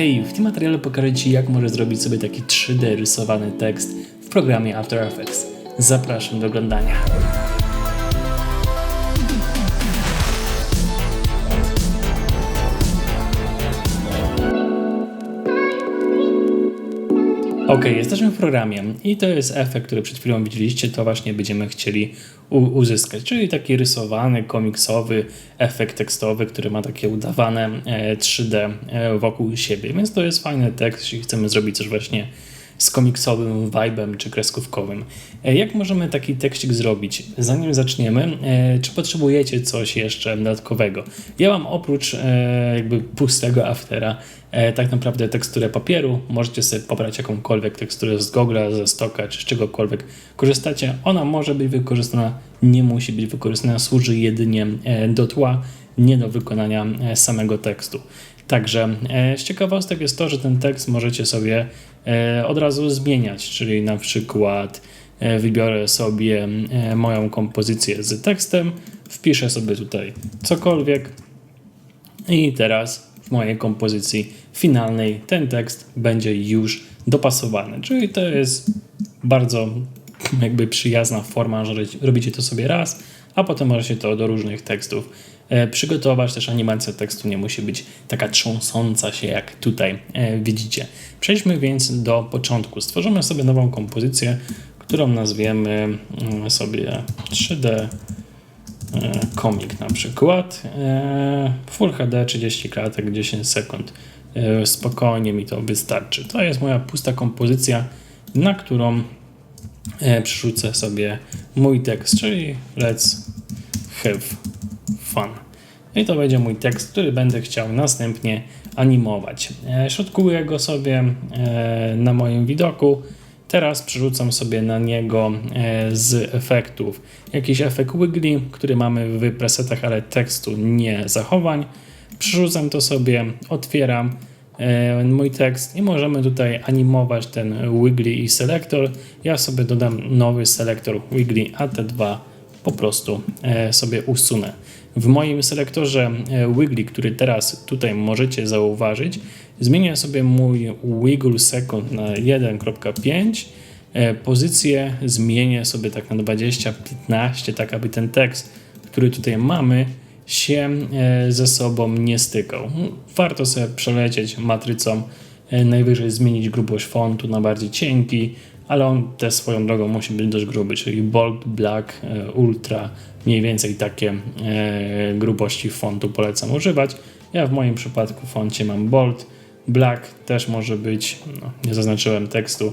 Hej, w tym materiale pokażę Ci, jak możesz zrobić sobie taki 3D rysowany tekst w programie After Effects. Zapraszam do oglądania. Ok, jesteśmy w programie i to jest efekt, który przed chwilą widzieliście, to właśnie będziemy chcieli uzyskać, czyli taki rysowany, komiksowy efekt tekstowy, który ma takie udawane e, 3D e, wokół siebie, więc to jest fajny tekst, jeśli chcemy zrobić coś właśnie z komiksowym vibem czy kreskówkowym. E, Jak możemy taki tekstik zrobić? Zanim zaczniemy, e, czy potrzebujecie coś jeszcze dodatkowego? Ja mam oprócz e, jakby pustego aftera tak naprawdę teksturę papieru. Możecie sobie pobrać jakąkolwiek teksturę z Google'a, ze Stocka czy z czegokolwiek korzystacie. Ona może być wykorzystana, nie musi być wykorzystana, służy jedynie do tła, nie do wykonania samego tekstu. Także z ciekawostek jest to, że ten tekst możecie sobie od razu zmieniać, czyli na przykład e, wybiorę sobie e, moją kompozycję z tekstem, wpiszę sobie tutaj cokolwiek i teraz w mojej kompozycji finalnej ten tekst będzie już dopasowany. Czyli to jest bardzo jakby przyjazna forma, że robicie to sobie raz, a potem możecie to do różnych tekstów e, przygotować. Też animacja tekstu nie musi być taka trząsąca się, jak tutaj e, widzicie. Przejdźmy więc do początku. Stworzymy sobie nową kompozycję, którą nazwiemy mm, sobie 3D e, komik na przykład. E, Full HD 30 klatek 10 sekund. E, Spokojnie mi to wystarczy. To jest moja pusta kompozycja, na którą e, przerzucę sobie mój tekst, czyli let's have fun. I to będzie mój tekst, który będę chciał następnie animować. E, Środkuję go sobie e, na moim widoku. Teraz przerzucam sobie na niego e, z efektów jakiś efekt wiggly, który mamy w presetach, ale tekstu nie zachowań. Przerzucam to sobie, otwieram e, mój tekst i możemy tutaj animować ten wiggly i selektor. Ja sobie dodam nowy selektor wiggly, a te dwa po prostu e, sobie usunę. W moim selektorze e, wiggly, który teraz tutaj możecie zauważyć, zmienię sobie mój wiggle second na 1.5. E, Pozycję zmienię sobie tak na 20-15, tak aby ten tekst, który tutaj mamy, się e, ze sobą nie stykał. Warto sobie przelecieć matrycą, najwyżej zmienić grubość fontu na bardziej cienki, ale on też swoją drogą musi być dość gruby, czyli bold, black, e, ultra, mniej więcej takie e, grubości fontu polecam używać. Ja w moim przypadku foncie mam bold, black też może być, no, nie zaznaczyłem tekstu,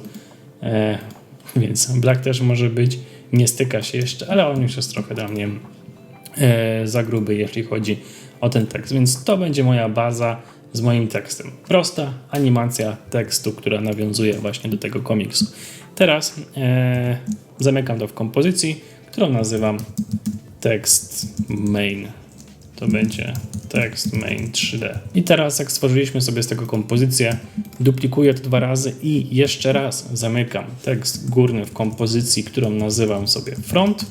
e, więc black też może być, nie styka się jeszcze, ale on już jest trochę dla mnie za gruby, jeśli chodzi o ten tekst. Więc to będzie moja baza z moim tekstem. Prosta animacja tekstu, która nawiązuje właśnie do tego komiksu. Teraz e, zamykam to w kompozycji, którą nazywam tekst main. To będzie tekst main 3D. I teraz, jak stworzyliśmy sobie z tego kompozycję, duplikuję to dwa razy i jeszcze raz zamykam tekst górny w kompozycji, którą nazywam sobie front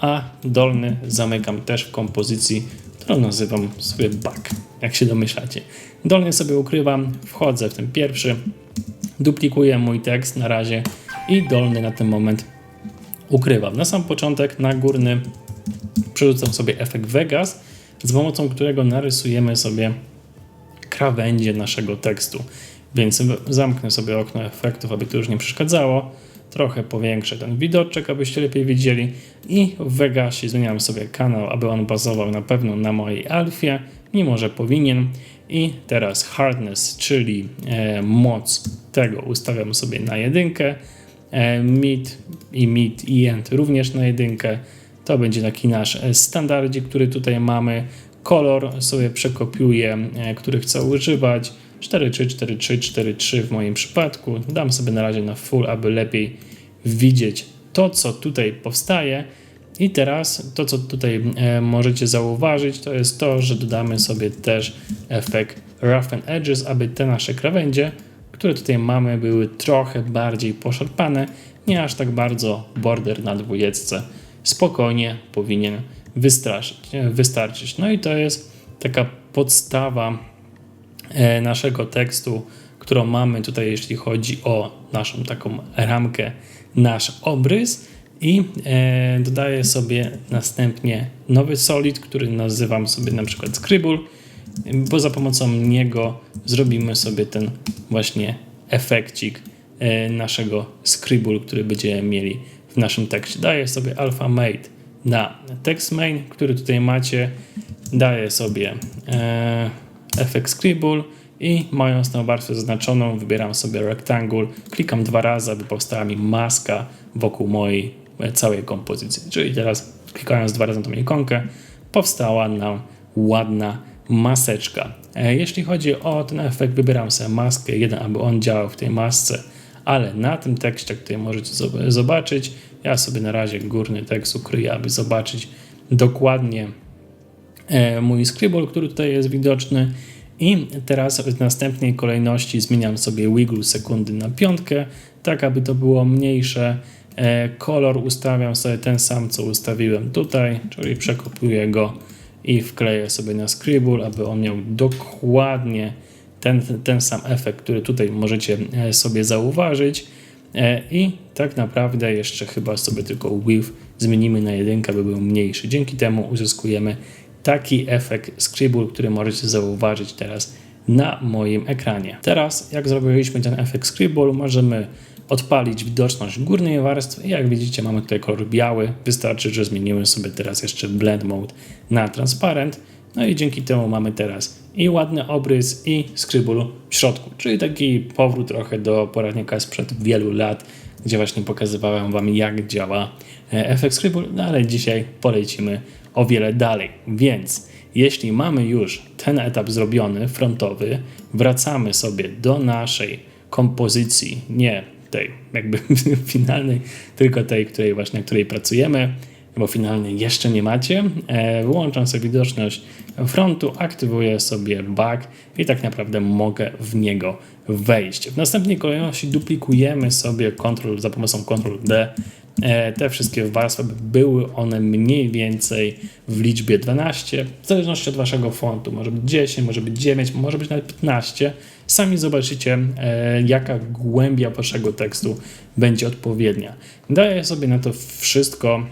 a dolny zamykam też w kompozycji, którą nazywam sobie back, jak się domyślacie. Dolny sobie ukrywam, wchodzę w ten pierwszy, duplikuję mój tekst na razie i dolny na ten moment ukrywam. Na sam początek na górny przerzucam sobie efekt Vegas, z pomocą którego narysujemy sobie krawędzie naszego tekstu. Więc zamknę sobie okno efektów, aby to już nie przeszkadzało. Trochę powiększę ten widoczek, abyście lepiej widzieli. I w Vegasie zmieniam sobie kanał, aby on bazował na pewno na mojej alfie, mimo że powinien. I teraz hardness, czyli e, moc tego ustawiam sobie na jedynkę. E, mid i mid i end również na jedynkę. To będzie taki nasz e, standardzik, który tutaj mamy. Kolor sobie przekopiuję, e, który chcę używać. 4-3, 4-3, 4-3 w moim przypadku. Dam sobie na razie na full, aby lepiej widzieć to, co tutaj powstaje. I teraz to, co tutaj możecie zauważyć, to jest to, że dodamy sobie też efekt Rough and Edges, aby te nasze krawędzie, które tutaj mamy, były trochę bardziej poszarpane, nie aż tak bardzo border na dwójecce. Spokojnie powinien wystarczyć. wystarczyć. No i to jest taka podstawa e, naszego tekstu, którą mamy tutaj, jeśli chodzi o naszą taką ramkę, nasz obrys i e, dodaję sobie następnie nowy solid, który nazywam sobie na przykład Scribble, bo za pomocą niego zrobimy sobie ten właśnie efekcik e, naszego Scribble, który będziemy mieli w naszym tekście. Daję sobie alpha made na text main, który tutaj macie. Daję sobie e, efekt Scribble i mając tą warstwę zaznaczoną, wybieram sobie rectangle, klikam dwa razy, aby powstała mi maska wokół mojej e, całej kompozycji. Czyli teraz klikając dwa razy na tą ikonkę, powstała nam ładna maseczka. E, jeśli chodzi o ten efekt, wybieram sobie maskę jeden, aby on działał w tej masce, ale na tym tekście, tutaj możecie zobaczyć, ja sobie na razie górny tekst ukryję, aby zobaczyć dokładnie e, mój scribble, który tutaj jest widoczny. I teraz w następnej kolejności zmieniam sobie wiggle sekundy na piątkę, tak aby to było mniejsze. E, kolor ustawiam sobie ten sam, co ustawiłem tutaj, czyli przekopiuję go i wkleję sobie na Scribble, aby on miał dokładnie ten, ten sam efekt, który tutaj możecie e, sobie zauważyć. E, I tak naprawdę jeszcze chyba sobie tylko width zmienimy na jedynkę, by był mniejszy. Dzięki temu uzyskujemy taki efekt Scribble, który możecie zauważyć teraz na moim ekranie. Teraz, jak zrobiliśmy ten efekt Scribble, możemy odpalić widoczność górnej warstwy. Jak widzicie, mamy tutaj kolor biały. Wystarczy, że zmienimy sobie teraz jeszcze Blend Mode na transparent. No i dzięki temu mamy teraz i ładny obrys, i Scribble w środku. Czyli taki powrót trochę do poradnika sprzed wielu lat, gdzie właśnie pokazywałem Wam, jak działa e, efekt Scribble, no ale dzisiaj polecimy o wiele dalej. Więc jeśli mamy już ten etap zrobiony, frontowy, wracamy sobie do naszej kompozycji, nie tej jakby finalnej, tylko tej, której właśnie, na której pracujemy, bo finalnej jeszcze nie macie. E, wyłączam sobie widoczność frontu, aktywuję sobie back i tak naprawdę mogę w niego wejść. W następnej kolejności duplikujemy sobie Ctrl za pomocą Ctrl D te wszystkie warstwy, by były one mniej więcej w liczbie 12, w zależności od waszego fontu. Może być 10, może być 9, może być nawet 15. Sami zobaczycie, e, jaka głębia waszego tekstu będzie odpowiednia. Daję sobie na to wszystko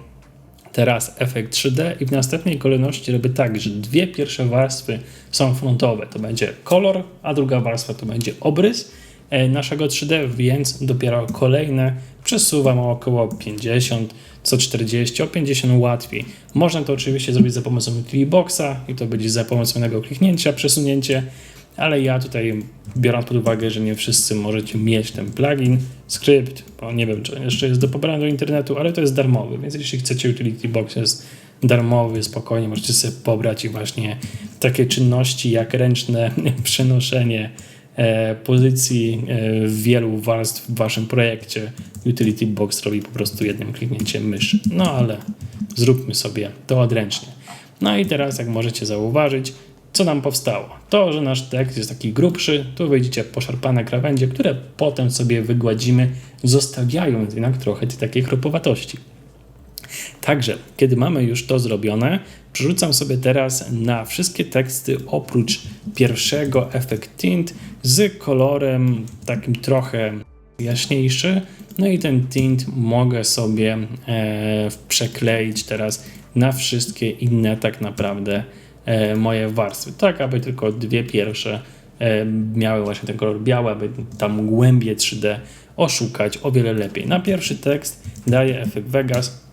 teraz efekt 3D i w następnej kolejności robię tak, że dwie pierwsze warstwy są frontowe. To będzie kolor, a druga warstwa to będzie obrys e, naszego 3D, więc dopiero kolejne przesuwam około 50, co 40, o 50 łatwiej. Można to oczywiście zrobić za pomocą Clipboxa i to będzie za pomocą jednego kliknięcia, przesunięcie, ale ja tutaj biorąc pod uwagę, że nie wszyscy możecie mieć ten plugin, skrypt, bo nie wiem, czy jeszcze jest do pobrania do internetu, ale to jest darmowy, więc jeśli chcecie Utility Box jest darmowy, spokojnie możecie sobie pobrać i właśnie takie czynności jak ręczne przenoszenie e, pozycji e, wielu warstw w waszym projekcie Utility Box robi po prostu jednym kliknięciem myszy. No ale zróbmy sobie to odręcznie. No i teraz, jak możecie zauważyć, co nam powstało? To, że nasz tekst jest taki grubszy, tu widzicie poszarpane krawędzie, które potem sobie wygładzimy, zostawiając jednak trochę tej takiej chropowatości. Także, kiedy mamy już to zrobione, przerzucam sobie teraz na wszystkie teksty oprócz pierwszego efekt tint z kolorem takim trochę jaśniejszy. No i ten tint mogę sobie e, przekleić teraz na wszystkie inne tak naprawdę E, moje warstwy, tak aby tylko dwie pierwsze e, miały właśnie ten kolor biały, aby tam głębie 3D oszukać o wiele lepiej. Na pierwszy tekst daję efekt Vegas,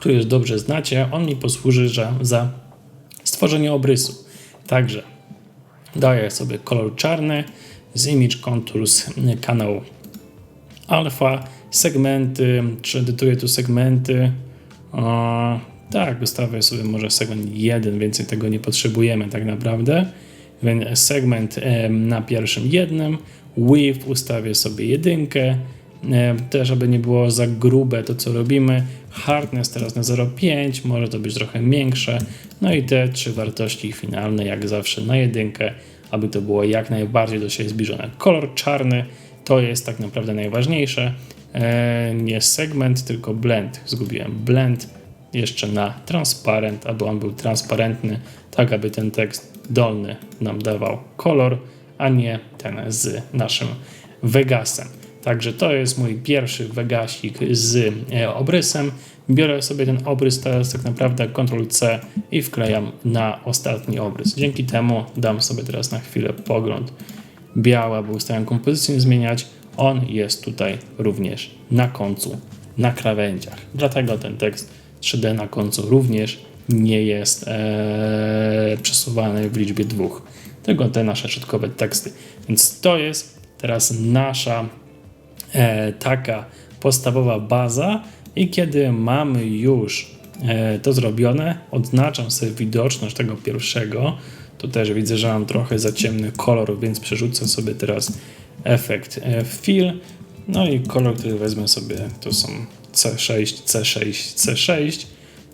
który już dobrze znacie. On mi posłuży że za stworzenie obrysu. Także daję sobie kolor czarny z Image Contours kanał alfa, segmenty, czy edytuję tu segmenty. Tak, ustawię sobie może segment 1, więcej tego nie potrzebujemy tak naprawdę. Więc segment na pierwszym jednym, width ustawię sobie jedynkę, też aby nie było za grube to co robimy. Hardness teraz na 0,5, może to być trochę większe. No i te trzy wartości finalne jak zawsze na jedynkę, aby to było jak najbardziej do siebie zbliżone. Kolor czarny to jest tak naprawdę najważniejsze. Nie segment, tylko blend. Zgubiłem blend jeszcze na transparent, aby on był transparentny, tak aby ten tekst dolny nam dawał kolor, a nie ten z naszym Vegasem. Także to jest mój pierwszy Vegasik z e, obrysem. Biorę sobie ten obrys teraz tak naprawdę Ctrl-C i wklejam na ostatni obrys. Dzięki temu dam sobie teraz na chwilę pogląd biały, aby ustawiam kompozycję zmieniać. On jest tutaj również na końcu, na krawędziach. Dlatego ten tekst 3D na końcu również nie jest ee, przesuwany w liczbie dwóch, tylko te nasze środkowe teksty. Więc to jest teraz nasza e, taka podstawowa baza i kiedy mamy już e, to zrobione, odznaczam sobie widoczność tego pierwszego. Tu też widzę, że mam trochę za ciemny kolor, więc przerzucę sobie teraz efekt e, fill. No i kolor, który wezmę sobie, to są C6, C6, C6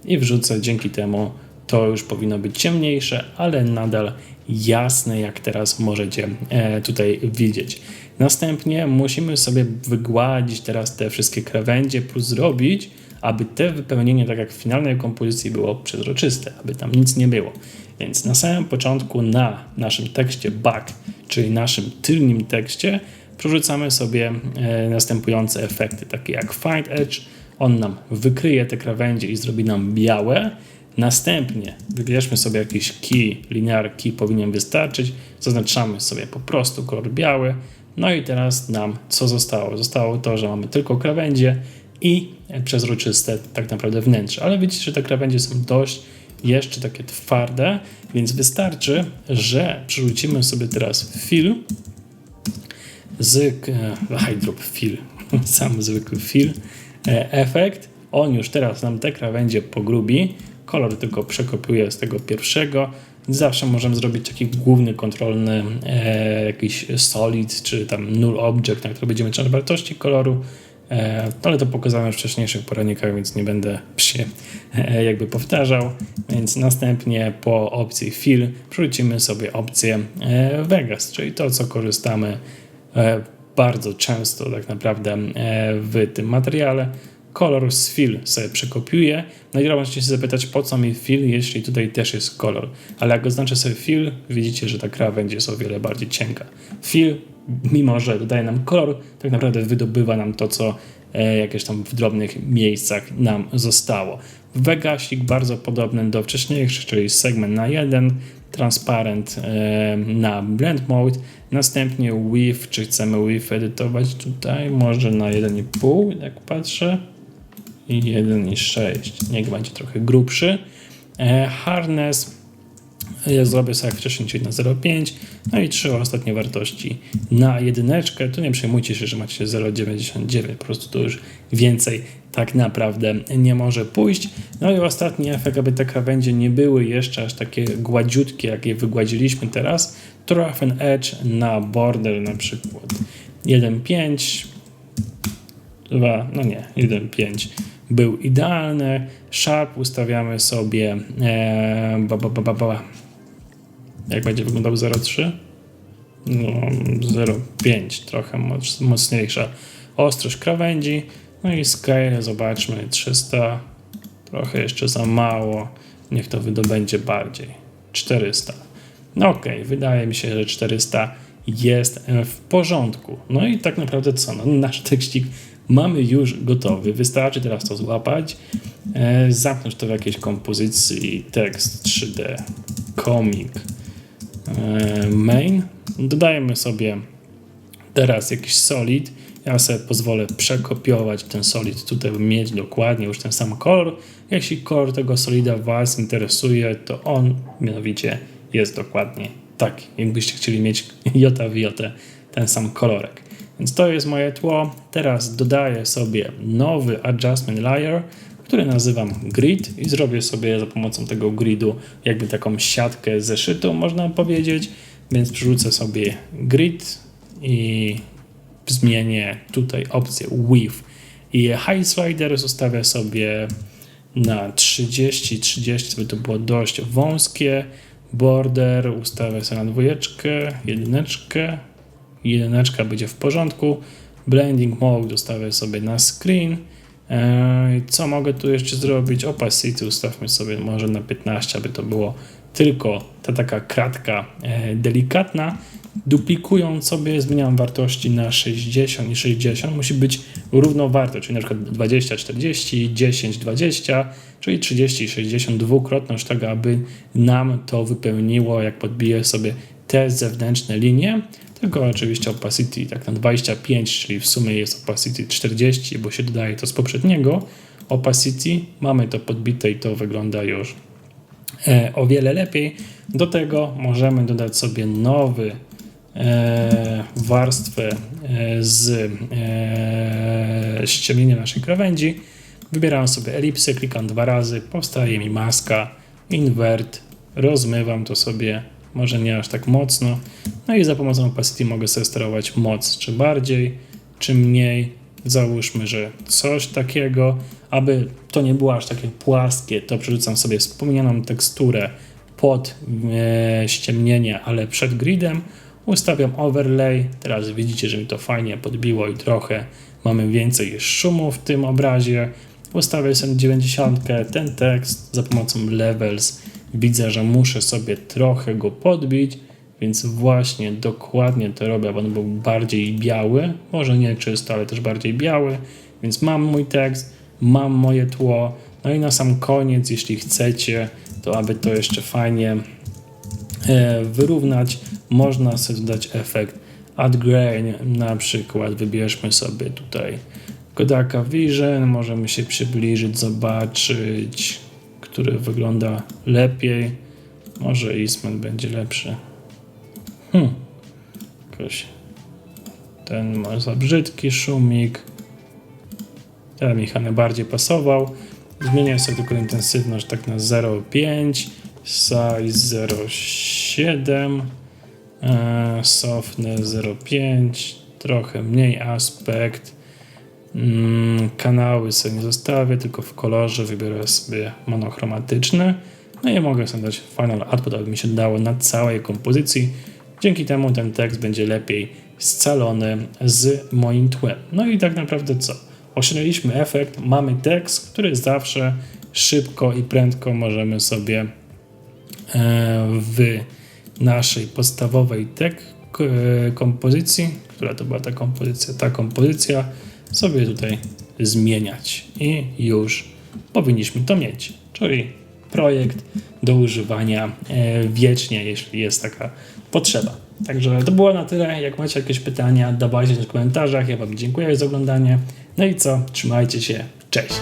i wrzucę dzięki temu to już powinno być ciemniejsze, ale nadal jasne, jak teraz możecie e, tutaj widzieć. Następnie musimy sobie wygładzić teraz te wszystkie krawędzie plus zrobić, aby te wypełnienie, tak jak w finalnej kompozycji, było przezroczyste, aby tam nic nie było. Więc na samym początku na naszym tekście back, czyli naszym tylnym tekście, przerzucamy sobie e, następujące efekty, takie jak Find Edge, on nam wykryje te krawędzie i zrobi nam białe. Następnie wybierzmy sobie jakiś key, linear key powinien wystarczyć, zaznaczamy sobie po prostu kolor biały, no i teraz nam co zostało? Zostało to, że mamy tylko krawędzie i przezroczyste tak naprawdę wnętrze, ale widzicie, że te krawędzie są dość jeszcze takie twarde, więc wystarczy, że przerzucimy sobie teraz fill z e, hydrop fill, sam zwykły fill, e, efekt. On już teraz nam te krawędzie pogrubi, kolor tylko przekopiuję z tego pierwszego. Zawsze możemy zrobić taki główny, kontrolny e, jakiś solid, czy tam null object, na który będziemy czytać wartości koloru. E, ale to pokazałem w wcześniejszych poradnikach, więc nie będę się e, jakby powtarzał. Więc następnie po opcji Fill przerzucimy sobie opcję e, Vegas, czyli to, co korzystamy bardzo często tak naprawdę w tym materiale. Kolor z fill sobie przekopiuję. No i możecie się zapytać, po co mi fill, jeśli tutaj też jest kolor. Ale jak oznaczę sobie fill, widzicie, że ta krawędź jest o wiele bardziej cienka. Fill mimo że dodaje nam kolor, tak naprawdę wydobywa nam to, co e, jakieś tam w drobnych miejscach nam zostało. Vegasik bardzo podobny do wcześniejszych, czyli segment na jeden, transparent e, na blend mode, następnie width, czy chcemy width edytować tutaj, może na 1,5, jak patrzę, i 1,6, niech będzie trochę grubszy. E, harness ja zrobię sobie czyli na 0,5, no i trzy ostatnie wartości na jedyneczkę. Tu nie przejmujcie się, że macie 0,99, po prostu to już więcej tak naprawdę nie może pójść. No i ostatni efekt, aby te krawędzie nie były jeszcze aż takie gładziutkie, jak je wygładziliśmy teraz, to rough and edge na border na przykład 1,5, 2, no nie, 1,5 był idealny. Sharp ustawiamy sobie e, ba, ba, ba, ba, jak będzie wyglądał 0,3? No, 0,5, trochę mocniejsza ostrość krawędzi. No i scale, zobaczmy, 300, trochę jeszcze za mało. Niech to wydobędzie bardziej. 400. No ok, wydaje mi się, że 400 jest w porządku. No i tak naprawdę co? No, nasz tekścik mamy już gotowy. Wystarczy teraz to złapać, e, zamknąć to w jakiejś kompozycji, tekst 3D, komik, e, main. Dodajemy sobie teraz jakiś solid. Ja sobie pozwolę przekopiować ten solid tutaj, mieć dokładnie już ten sam kolor. Jeśli kolor tego solida Was interesuje, to on mianowicie jest dokładnie taki. Jakbyście chcieli mieć jota w jotę ten sam kolorek. Więc to jest moje tło. Teraz dodaję sobie nowy adjustment layer, który nazywam grid i zrobię sobie za pomocą tego gridu jakby taką siatkę zeszytą, można powiedzieć. Więc przerzucę sobie grid i zmienię tutaj opcję width i high slider zostawię sobie na 30, 30, by to było dość wąskie. Border ustawię sobie na dwójeczkę, jedyneczkę, jedyneczka będzie w porządku. Blending mode ustawię sobie na screen. Co mogę tu jeszcze zrobić? Opacity ustawmy sobie może na 15, aby to było tylko ta taka kratka e, delikatna. Duplikując sobie, zmieniam wartości na 60 i 60. Musi być równowarte, czyli na przykład 20, 40, 10, 20, czyli 30 i 60 dwukrotność, tak aby nam to wypełniło, jak podbiję sobie te zewnętrzne linie. Tylko oczywiście opacity tak na 25, czyli w sumie jest opacity 40, bo się dodaje to z poprzedniego opacity. Mamy to podbite i to wygląda już e, o wiele lepiej. Do tego możemy dodać sobie nowy e, warstwę e, z e, ściemnienia naszej krawędzi. Wybieram sobie elipsę, klikam dwa razy, powstaje mi maska, invert, rozmywam to sobie, może nie aż tak mocno. No i za pomocą opacity mogę sobie sterować moc, czy bardziej, czy mniej. Załóżmy, że coś takiego, aby to nie było aż takie płaskie, to przerzucam sobie wspomnianą teksturę pod e, ściemnienie, ale przed gridem. Ustawiam overlay. Teraz widzicie, że mi to fajnie podbiło i trochę mamy więcej szumu w tym obrazie. Ustawię sobie 90 ten tekst za pomocą levels. Widzę, że muszę sobie trochę go podbić, więc właśnie dokładnie to robię, aby on był bardziej biały. Może nie czysto, ale też bardziej biały. Więc mam mój tekst, mam moje tło. No i na sam koniec, jeśli chcecie, to aby to jeszcze fajnie e, wyrównać, można sobie dodać efekt add grain, na przykład wybierzmy sobie tutaj Kodaka Vision, możemy się przybliżyć, zobaczyć, który wygląda lepiej. Może Eastman będzie lepszy. Hmm. Jakoś ten ma za brzydki szumik. Ten mi chyba bardziej pasował. Zmienię sobie tylko intensywność tak na 0,5, size 0,7, e, softness 0,5, trochę mniej aspekt. Mm, kanały sobie nie zostawię, tylko w kolorze wybiorę sobie monochromatyczny. No i mogę sobie dać final output, aby mi się dało na całej kompozycji. Dzięki temu ten tekst będzie lepiej scalony z moim tłem. No i tak naprawdę co? Osiągnęliśmy efekt, mamy tekst, który zawsze szybko i prędko możemy sobie e, w naszej podstawowej tek e, kompozycji, która to była ta kompozycja, ta kompozycja, sobie tutaj zmieniać i już powinniśmy to mieć, czyli projekt do używania e, wiecznie, jeśli jest taka potrzeba. Także to było na tyle. Jak macie jakieś pytania, dawajcie w komentarzach. Ja Wam dziękuję za oglądanie. No i co? Trzymajcie się. Cześć.